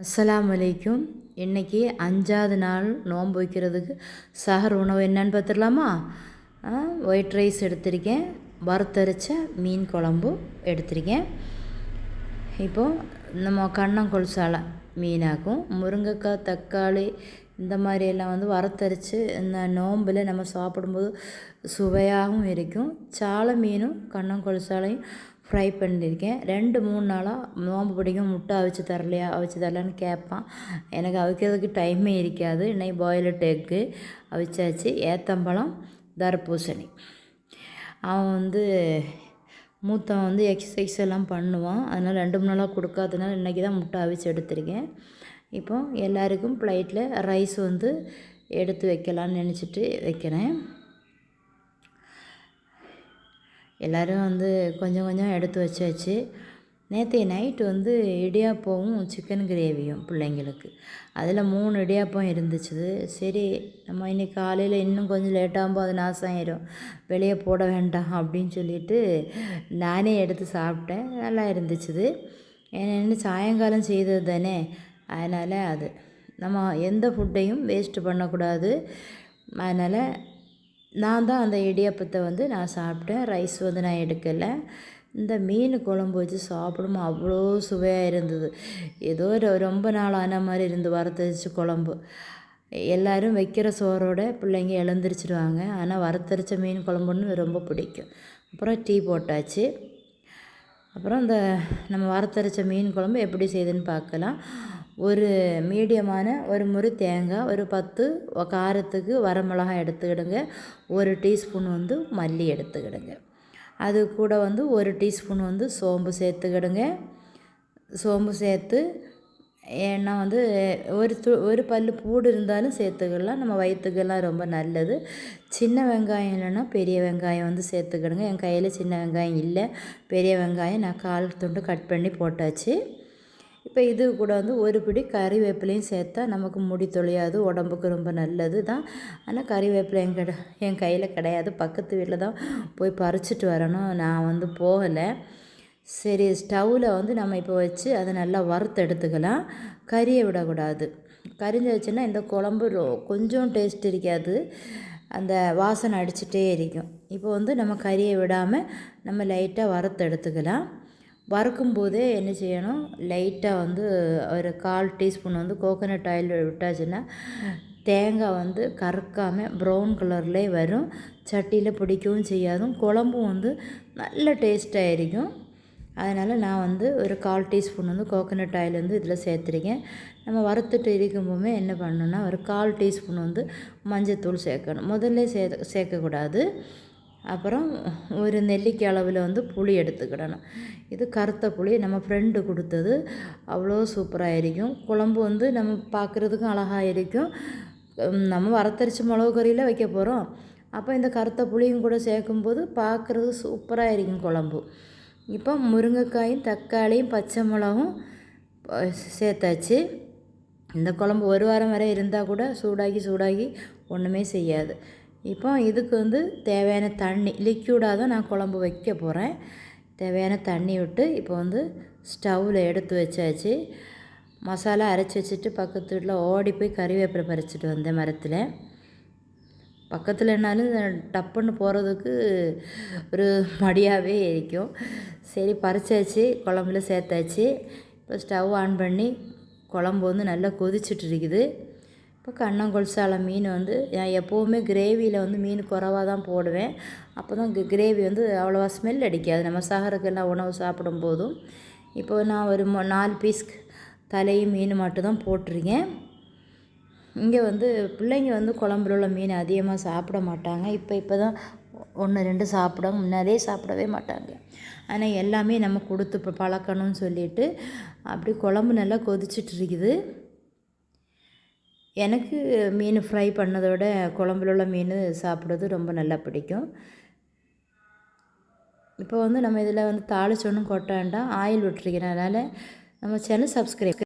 அஸ்லாம் வலைக்கும் இன்றைக்கி அஞ்சாவது நாள் நோன்பு வைக்கிறதுக்கு சஹர் உணவு என்னன்னு பார்த்துடலாமா? ஒயிட் ரைஸ் எடுத்திருக்கேன். வறுத்தரைச்ச மீன் குழம்பு எடுத்திருக்கேன். இப்போது நம்ம கண்ணங்கொல்சாலை மீனாக்கும். முருங்கைக்காய் தக்காளி இந்த மாதிரியெல்லாம் வந்து வறுத்தரித்து இந்த நோம்பில் நம்ம சாப்பிடும்போது சுவையாகவும் இருக்கும். சாலை மீனும் கண்ணங்கொல்சாலையும் ஃப்ரை பண்ணியிருக்கேன். ரெண்டு மூணு நாளாக நோம்பு பிடிக்கும். முட்டை அவிச்சு தரலையா? அவிச்சு தரலான்னு கேட்பான். எனக்கு அவிக்கிறதுக்கு டைமே இருக்காது. இன்னைக்கு பாயிலட் எக்கு அவிச்சாச்சு. ஏத்தம்பழம் தர்பூசணி. அவன் வந்து மூத்தவன் வந்து எக்ஸசைஸ் எல்லாம் பண்ணுவான். அதனால் ரெண்டு மூணு நாளாக கொடுக்காதனால இன்றைக்கி தான் முட்டை அவிச்சு எடுத்திருக்கேன். இப்போ எல்லாருக்கும் ப்ளைட்டில் ரைஸ் வந்து எடுத்து வைக்கலான்னு நினச்சிட்டு வைக்கிறேன். எல்லோரும் வந்து கொஞ்சம் கொஞ்சம் எடுத்து வச்சாச்சு. நேற்று நைட்டு வந்து இடியாப்பவும் சிக்கன் கிரேவியும் பிள்ளைங்களுக்கு. அதில் மூணு இடியாப்பம் இருந்துச்சு. சரி நம்ம இன்றைக்கி காலையில் இன்னும் கொஞ்சம் லேட்டாகும்போது அது நாசம் ஆயிடும் வெளியே போட வேண்டாம் அப்படின்னு சொல்லிட்டு நானே எடுத்து சாப்பிட்டேன். நல்லா இருந்துச்சு. ஏன்னா சாயங்காலம் செய்தது தானே. அதனால் அது. நம்ம எந்த ஃபுட்டையும் வேஸ்ட்டு பண்ணக்கூடாது. அதனால் நான் தான் அந்த இடியாப்பத்தை வந்து நான் சாப்பிட்டேன். ரைஸ் வந்து நான் எடுக்கலை. இந்த மீன் குழம்பு வச்சு சாப்பிடும் அவ்வளோ சுவையாக இருந்தது. ஏதோ ரொம்ப நாள் ஆன மாதிரி இருந்து வறுத்தரிச்சு குழம்பு. எல்லோரும் வைக்கிற சோறோட பிள்ளைங்க எழுந்திரிச்சிடுவாங்க ஆனால் வறுத்தரிச்ச மீன் குழம்புன்னு ரொம்ப பிடிக்கும். அப்புறம் டீ போட்டாச்சு. அப்புறம் இந்த நம்ம வறுத்தரைச்ச மீன் குழம்பு எப்படி செய்யுதுன்னு பார்க்கலாம். ஒரு மீடியமான ஒரு முறி தேங்காய் ஒரு பத்து காரத்துக்கு வரமிளகாய் எடுத்துக்கிடுங்க. ஒரு டீஸ்பூன் வந்து மல்லி எடுத்துக்கிடுங்க. அது கூட வந்து ஒரு டீஸ்பூன் வந்து சோம்பு சேர்த்துக்கிடுங்க. சோம்பு சேர்த்து ஏன்னா வந்து ஒரு து ஒரு பல் பூடு இருந்தாலும் சேர்த்துக்கலாம். நம்ம வயிற்றுக்கெல்லாம் ரொம்ப நல்லது. சின்ன வெங்காயம் இல்லைன்னா பெரிய வெங்காயம் வந்து சேர்த்துக்கிடுங்க. என் கையில் சின்ன வெங்காயம் இல்லை. பெரிய வெங்காயம் நான் கால் துண்டு கட் பண்ணி போட்டாச்சு. இப்போ இது கூட வந்து ஒரு பிடி கறிவேப்பிலையும் சேர்த்தா நமக்கு முடி தொழியாது உடம்புக்கு ரொம்ப நல்லது தான் ஆனால் கறிவேப்பிலை என் கிட என் கையில் கிடையாது. பக்கத்து வீட்டில் தான் போய் பறிச்சிட்டு வரணும். நான் வந்து போகலை. சரி ஸ்டவ்வில் வந்து நம்ம இப்போ வச்சு அதை நல்லா வறுத்து எடுத்துக்கலாம். கறியை விடக்கூடாது. கறிஞ்சு வச்சுன்னா இந்த குழம்பு கொஞ்சம் டேஸ்ட் இருக்காது. அந்த வாசனை அடிச்சுட்டே இருக்கும். இப்போ வந்து நம்ம கறியை விடாமல் நம்ம லைட்டாக வறுத்து எடுத்துக்கலாம். வறுக்கும்போதே என்ன செய்யணும்? லைட்டாக வந்து ஒரு கால் டீஸ்பூன் வந்து கோகோனட் ஆயில் விட்டாச்சுன்னா தேங்காய் வந்து கறக்காமல் ப்ரௌன் கலர்லேயே வரும். சட்டியில் பிடிக்கவும் செய்யாதும் குழம்பும் வந்து நல்ல டேஸ்ட்டாக இருக்கும். அதனால் நான் வந்து ஒரு கால் டீஸ்பூன் வந்து கோகோனட் ஆயில் வந்து இதில் சேர்த்துருக்கேன். நம்ம வறுத்துட்டு இருக்கும்போது என்ன பண்ணணும்னா ஒரு கால் டீஸ்பூன் வந்து மஞ்சத்தூள் சேர்க்கணும். முதல்ல சே சேர்க்கக்கூடாது. அப்புறம் ஒரு நெல்லிக்கை அளவில் வந்து புளி எடுத்துக்கிடணும். இது கருத்த புளி. நம்ம ஃப்ரெண்டு கொடுத்தது அவ்வளோ சூப்பராக இருக்கும். குழம்பு வந்து நம்ம பார்க்குறதுக்கும் அழகாக இருக்கும். நம்ம வரத்தரிச்ச மிளகு கறியில் வைக்க போகிறோம் அப்போ இந்த கருத்த புளியும் கூட சேர்க்கும்போது பார்க்குறது சூப்பராக இருக்கும் குழம்பு. இப்போ முருங்கைக்காயும் தக்காளியும் பச்சை மிளகும் சேர்த்தாச்சு. இந்த குழம்பு ஒரு வாரம் வரை இருந்தால் கூட சூடாகி சூடாகி ஒன்றுமே செய்யாது. இப்போ இதுக்கு வந்து தேவையான தண்ணி லிக்யூடாக தான் நான் குழம்பு வைக்க போகிறேன் தேவையான தண்ணி விட்டு இப்போ வந்து ஸ்டவ்வில் எடுத்து வச்சாச்சு. மசாலா அரைச்சி வச்சுட்டு பக்கத்து வீட்டில் ஓடி போய் கறிவேப்பிலை பறிச்சிட்டு வந்தேன் மரத்தில். பக்கத்தில் என்னாலும் டப்புன்னு போகிறதுக்கு ஒரு மடியாகவே இருக்கும். சரி பறிச்சாச்சு குழம்புல சேர்த்தாச்சு. இப்போ ஸ்டவ் ஆன் பண்ணி குழம்பு வந்து நல்லா கொதிச்சுட்டு இருக்குது. இப்போ கண்ணங்கொல்சால மீன் வந்து நான் எப்போவுமே கிரேவியில் வந்து மீன் குறவாக தான் போடுவேன். அப்போ தான் கிரேவி வந்து அவ்வளோவா ஸ்மெல் அடிக்காது. நம்ம சகருக்கெல்லாம் உணவு சாப்பிடும் போதும் இப்போ நான் ஒரு நாலு பீஸ் தலையும் மீன் மட்டும் தான் போட்டிருக்கேன். இங்கே வந்து பிள்ளைங்க வந்து குழம்புல உள்ள மீன் அதிகமாக சாப்பிட மாட்டாங்க. இப்போ இப்போ தான் ஒன்று ரெண்டு சாப்பிடுவாங்க முன்னாடியே சாப்பிடவே மாட்டாங்க. ஆனால் எல்லாமே நம்ம கொடுத்து பழக்கணும்னு சொல்லிட்டு அப்படி குழம்பு நல்லா கொதிச்சிட்டு இருக்குது. எனக்கு மீன் ஃப்ரை பண்ணதோட குழம்புல உள்ள மீன் சாப்பிட்றது ரொம்ப நல்லா பிடிக்கும். இப்போ வந்து நம்ம இதில் வந்து தாளிச்சொன்னும் கொட்ட வேண்டாம் ஆயில் விட்டுருக்கிறேன் அதனால் நம்ம சேனல் சப்ஸ்கிரைப்